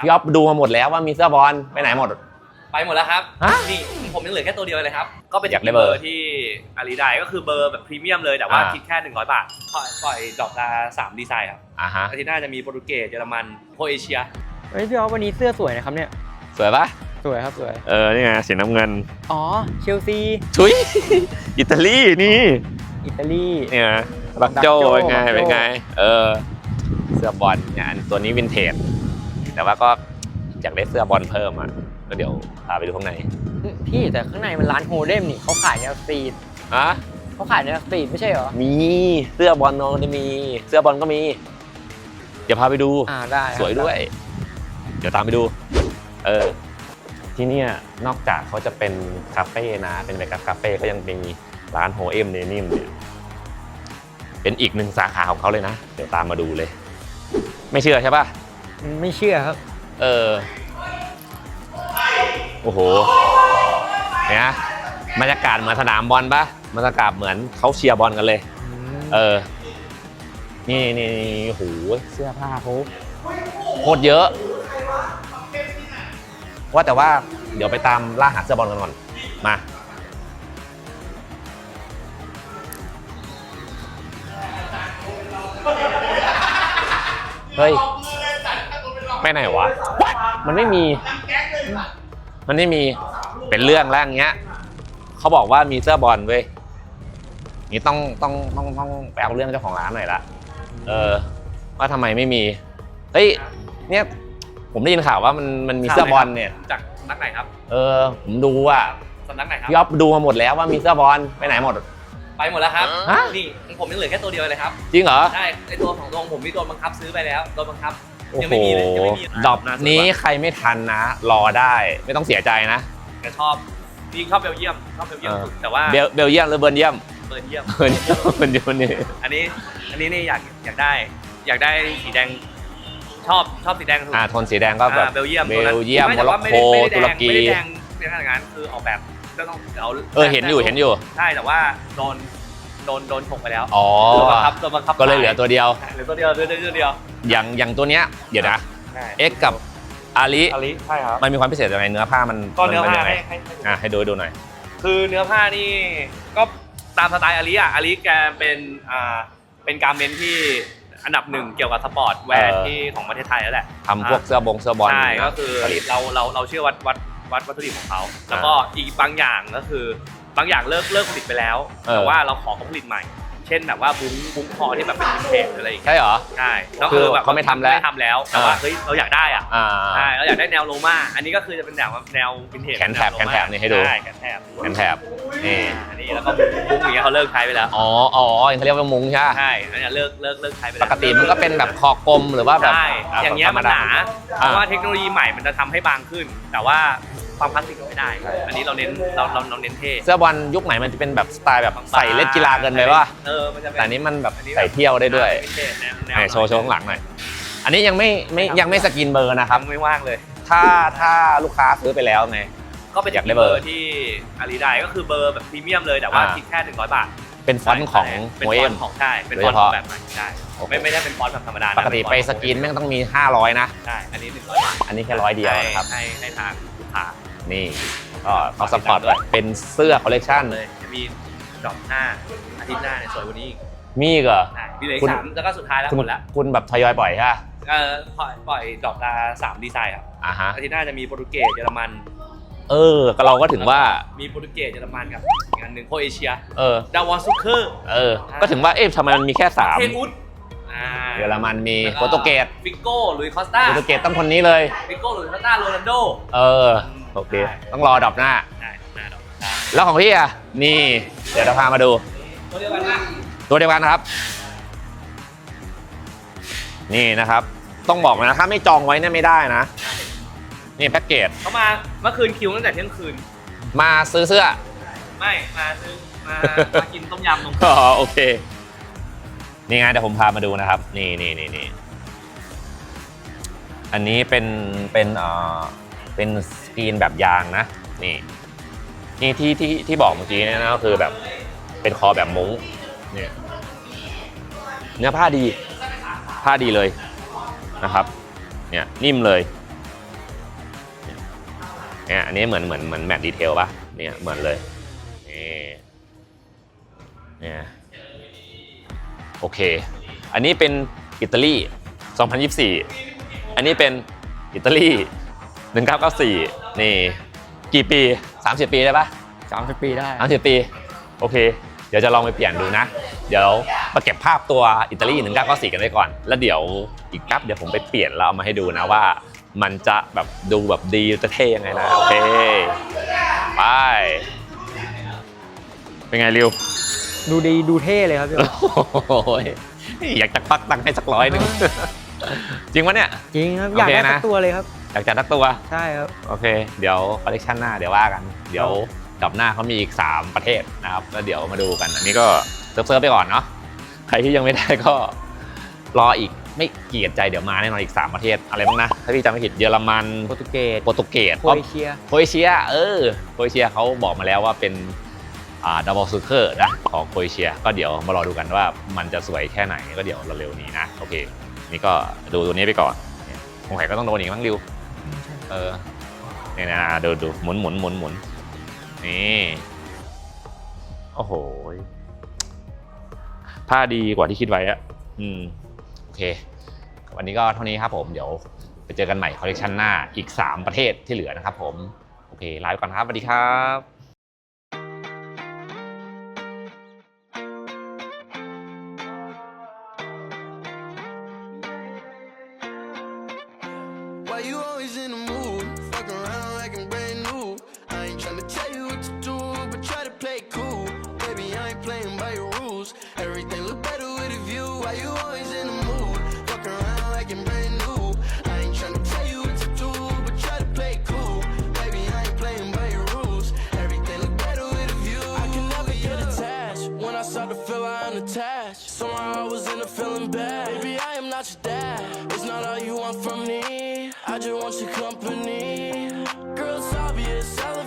ครับพี่อ๊อฟดูมาหมดแล้วว่ามีเสื้อบอลไปไหนหมด ไปหมดแล้วครับฮะนี่ผมยังเหลือแค่ตัวเดียวเลยครับ ก็เป็นอยากได้เบอร์ ที่อาลีไดก็คือเบอร์แบบพรีเมียมเลยแต่ว่าอ่า คิดแค่ 100 บาทปล่อยปล่อยดอกละสามดีไซน์ครับอ่าฮะอาทิตย์หน้าจะมีโปรตุเกสเยอรมันโครเอเชีย เฮ้ยพี่ออฟวันนี้เสื้อสวยนะครับเนี่ย สวยปะสวยครับสวย เออนี่ไงสีน้ำเงินอ๋อ เชลซี ชุย อิตาลีนี่อิตาลี เนี่ยบักโจบักโจ้เป็นไงบักโจ้ เป็นไง เออ เสื้อบอลเนี่ยอันตัวนี้วินเทจ แต่ว่าก็อยากได้เสื้อบอลเพิ่มอะก็เดี๋ยวพาไปดูข้างในพี่แต่ข้างในมันร้านโฮเดมนี่เขาขายแนวสตรีทอะเขาขายแนวสตรีทไม่ใช่เหรอ มีเสื้อบอลน้องจะมี เสื้อบอลก็มี เดี๋ยวพาไปดู อ่าได้ครับสวยด้วย เดี๋ยวตามไปดู เออ ที่เนี่ยนอกจากเขาจะเป็นคาเฟ่นะ เป็นเบเกอร์คาเฟ่ก็ยังมีร้านโฮเอ็มเนนิมเนี่ยเป็นอีกหนึ่งสาขาของเขาเลยนะ เดี๋ยวตามมาดูเลย ไม่เชื่อใช่ปะ ไม่เชื่อครับ เออ โอ้โหเนี่ยบรรยากาศเหมือนสนามบอลปะบรรยากาศเหมือนเขาเชียร์บอลกันเลย เออ นี่นี่นี่โอ้โหเสื้อผ้าเขาโคตรเยอะ ว่าแต่ว่าเดี๋ยวไปตามล่าหาเสื้อบอลกันก่อน มา เฮ้ย ไปไหนวะมันไม่มี มันไม่มี เป็นเรื่องแล้วอย่างเงี้ย เขาบอกว่ามีเสื้อบอลเว้ย นี่ต้องต้องต้องต้องไปเอาเรื่องเจ้าของร้านหน่อยละ เออ ว่าทำไมไม่มี เฮ้ย เนี่ย ผมได้ยินข่าวว่ามันมันมีเสื้อบอลเนี่ย จากสำนักไหนครับเออ ผมดูอะสำนักไหนครับ พี่อ๊อฟดูมาหมดแล้วว่ามีเสื้อบอลไปไหนหมด ไปหมดแล้วครับ ฮะ นี่ผมยังเหลือแค่ตัวเดียวเลยครับ จริงเหรอใช่ไอตัวของตรงผมมีโดนบังคับซื้อไปแล้ว โดนบังคับโอ้ ยังโหไม่มีเลยยังไม่มีดรอปนี้ใครไม่ทันนะ รอได้ไม่ต้องเสียใจนะแต่ชอบจริงชอบเบลเยียมชอบเบลเยียมเออสุดแต่ว่าเบลเบลเยียมหรือเบิร์นเยียมเบลเยียมเบิร์นเยียมเบิร์นเยียมนี่อันนี้อันนี้นี่อยากอยากได้ อยากได้สีแดงชอบชอบสีแดงสุดอ่าโทนสีแดงก็แบบอ่าเบลเยียมเบตัวนั้นลเยียมไม่โมแต่ร็อว่ากไม่โกได้ไม่ได้ตุแดรงกีไม่ได้แดงในขนาดนั้นคือออกแบบก็ต้องเอาเออเห็นอยู่เห็นอยู่ใช่แต่ว่าโดน โดนโดนฉกไปแล้วอ๋อโดนบังคับโดนบังคับก็เลยเหลือตัวเดียว เหลือตัวเดียวเหลือตัวเดียวอย่างอย่างตัวเนี้ยเดี๋ยวนะใช่ X กับอาลีอาลิใช่ครับ มันมีความพิเศษยังไงเนื้อผ้ามันก็เนื้อผ้ามัยังไงให้ให้ให้ดูอะให้ดูให้ดูหน่อย คือเนื้อผ้านี่ก็ตามสไตล์อาลีอะอาลีแกเป็นอ่าเป็นการเมนที่อันดับหนึ่งเกี่ยวกับสปอร์ตแวร์เออ ที่ของประเทศไทยแล้วแหละ ทำพวกเสื้อบงเสื้อบอลใช่นะก็คือผลิต เราเราเราเชื่อวัดวัดวัดวัตถุดิบของเขา แล้วก็อีกบางอย่างก็คือ บางอย่างเลิกเลิกผลิตไปแล้วเออแต่ว่าเราขอเขาผลิตใหม่ เช่นแบบว่าบุ้งบุ้งคอที่แบบเป็นวินเทจอะไรอย่างเงี้ยใช่เหรอ ใช่ก็คือแบบเขาไม่ทำแล้วไม่ทำแล้วแต่ว่าอ่าเฮ้ยเราอยากได้อะอ่า ใช่เราอยากได้แนวโรม่าอันนี้ก็คือจะเป็นแนวแนววินเทจแขนแถบวโรม่าแขนแถบนี่ให้ดู ใช่แขนแถบแอนแถบนี่ อันนี้แล้วก็บุ้งบุ้งอย่างเงี้ยเขาเลิกใช้ไปแล้วอ๋อ อ๋อเขาเรียกว่ามุ้งใช่ปะใช่อันเนี้ยเลิกเลิกเลิกใช้ไปปแล้วกติมันก็เป็นแบบคอกลมหรือว่าแบบใช่ อย่างเงี้ยมันหนา เพอ่าราะว่าเทคโนโลยีใหม่มันจะทำให้บางขึ้น แต่ว่า ความคลาสสิกไม่ได้ อันนี้เราเน้นเราเราเราเน้นเท่เสื้อบอลยุคใหม่มันจะเป็นแบบสไตล์แบบใส่เล่นกีฬาเกินไปว่า เออมันจะเป็นแต่อันนี้มันแบบใส่เที่ยวได้ด้วยวินเทจแนวแนวไหนโชว์โชว์ข้างหลังหน่อย อันนี้ยังไม่ไม่ยังไม่สกินเบอร์นะครับ ทำไม่ว่างเลย ถ้าถ้าลูกค้าซื้อไปแล้วไง ก็เป็นอยากได้เบอร์ที่อาลีไดก็คือเบอร์แบบพรีเมียมเลยแต่ว่าอ่า คิดแค่100บาทเป็นฟอนต์ของเป็นโมฟเออนม ต์ของใช่เป็นโดฟยอนเฉต์พาะแบบใหม่ใช่โอ้โห ไม่ไม่ได้เป็นฟอนต์แบบธรรมดานะปกติไปเฟสอนต์ของกินแม่งต้องมี 500 นะ ใช่อันนี้100บาทอันนี้แค่ร้อยเดียวนะครับ ให้ให้ทางลูกค้า นี่ก็เขาสปอร์ตด้วยเป็นเสื้อคอลเลกชันเลยจะมีดอกหน้าอาทิตย์หน้าเนี่ยสวยกว่านี้อีกมีอีกเหรอใช่มีเหลยคุณสามแล้วก็สุดท้ายแล้วคุณหมดละคุณแบบทยอยปล่อยใช่ปะเออปล่อยปล่อยดอกละสามดีไซน์ครับอ่าฮะ อาทิตย์หน้าจะมีโปรตุเกสเยอรมัน เออก็เราก็ถึงว่า มีโปรตุเกสเยอรมันกับอีกอันหนึ่งโครเอเชียเออ ดาวอนซุเคอร์ เออ ก็ถึงว่าเอ๊ะทำไมมันมีแค่สาม เทนอุดอ่า เยอรมันมีแล้วโปรตุเกสฟิกโก้ลุยคอสตาโปรตุเกสต้องคนนี้เลยฟิกโก้ลุยคอสตาโรนัลโดเออโอเคต้องรอดับหน้าใช่หน้าดอกได้แล้วของพี่อะนี่ เดี๋ยวเราพามาดู ตัวเดียวกันนะตัวเดียวกันนะครับ นี่นะครับ ต้องบอกเลยนะถ้าไม่จองไว้เนี่ยไม่ได้นะ นี่แพ็กเกจเขามาเมื่อคืนคิวตั้งแต่เที่ยงคืน มาซื้อเสื้อ ไม่ มาซื้อมามากินต้มยำตรงอ๋อโอเค นี่ไงเดี๋ยวผมพามาดูนะครับ นี่นี่นี่นี่อันนี้เป็นเป็นเอ่อเป็นสกรีนแบบยางนะ นี่ นี่ที่ที่ที่บอกเมื่อกี้เนี่ยนะก็คือแบบเป็นคอแบบมุ้งเนี่ยเนื้อผ้าดี ผ้าดีเลยนะครับ เนี่ยนิ่มเลยเนี่ยอันนี้เหมือนเหมือนเหมือนแมทดีเทลป่ะเนี่ยเหมือนเลยนี่เนี่ย โอเค อันนี้เป็นอิตาลี 2024 อันนี้เป็นอิตาลี 1994 นี่ กี่ปี 30 ปีได้ปะสามสิบปีได้ 30 ปี โอเค เดี๋ยวจะลองไปเปลี่ยนดูนะ เดี๋ยวมาเก็บภาพตัวอิตาลี 1994 กันไว้ก่อน แล้วเดี๋ยวอีกแป๊บเดี๋ยวผมไปเปลี่ยนแล้วเอามาให้ดูนะว่า มันจะแบบดูแบบดีจะเท่ยังไงนะ โอเค ไป เป็นไงริว ดูดีดูเท่เลยครับพี่โอ้ยอยากจะควักตังค์ให้สักร้อยหนึ่งจริงปะเนี่ย จริงครับโอเคอยากได้นะสักตัวเลยครับ อยากจะทักตัว ใช่ครับ โอเค เดี๋ยวคอลเลคชันหน้าเดี๋ยวว่ากัน เดี๋ยวกลับหน้าเขามีอีก 3 ประเทศนะครับ แล้วเดี๋ยวมาดูกัน อันนี้ก็เซิร์ฟๆไปก่อนเนาะ ใครที่ยังไม่ได้ก็รออีกไม่เกียดใจเดี๋ยวมาแน่นอนอีก 3 ประเทศอะไรบ้างนะ ถ้าพี่จำไม่ผิดเยอรมัน โปรตุเกส โปรตุเกส โครเอเชีย โครเอเชีย เออ โครเอเชียเขาบอกมาแล้วว่าเป็นอ่า ดับเบิลซูเคอร์นะของโครเอเชีย ก็เดี๋ยวมารอดูกันว่ามันจะสวยแค่ไหนก็เดี๋ยวเร็วๆนี้นะ โอเค นี่ก็ดูตัวนี้ไปก่อนเนี่ยสงสัยก็ต้องโดนอีกมั้งริวเออนี่นะดูดูหมุนหมุนหมุนหมุนนี่โอ้โหผ้าดีกว่าที่คิดไว้อะอืมโอเค วันนี้ก็เท่านี้ครับผมเดี๋ยวไปเจอกันใหม่คอลเลคชันหน้าอีก 3 ประเทศที่เหลือนะครับผม โอเคลาไปก่อนครับสวัสดีครับ Why you always in the mood? Fuck around like I'm brand new. I ain't tryna tell you what to do, but try to play cool. Baby, I ain't playing by your rules. Everything look better with a view. Why you always in the mood? Fuck around like I'm brand new. I ain't tryna tell you what to do, but try to play cool. Baby, I ain't playing by your rules. Everything look better with a view. I can never get attached. When I start to feel I'm unattached. Somehow I was in a feeling bad. Baby, I am not your dad. It's not all you want from me. I just want your company. Girl, it's obvious. I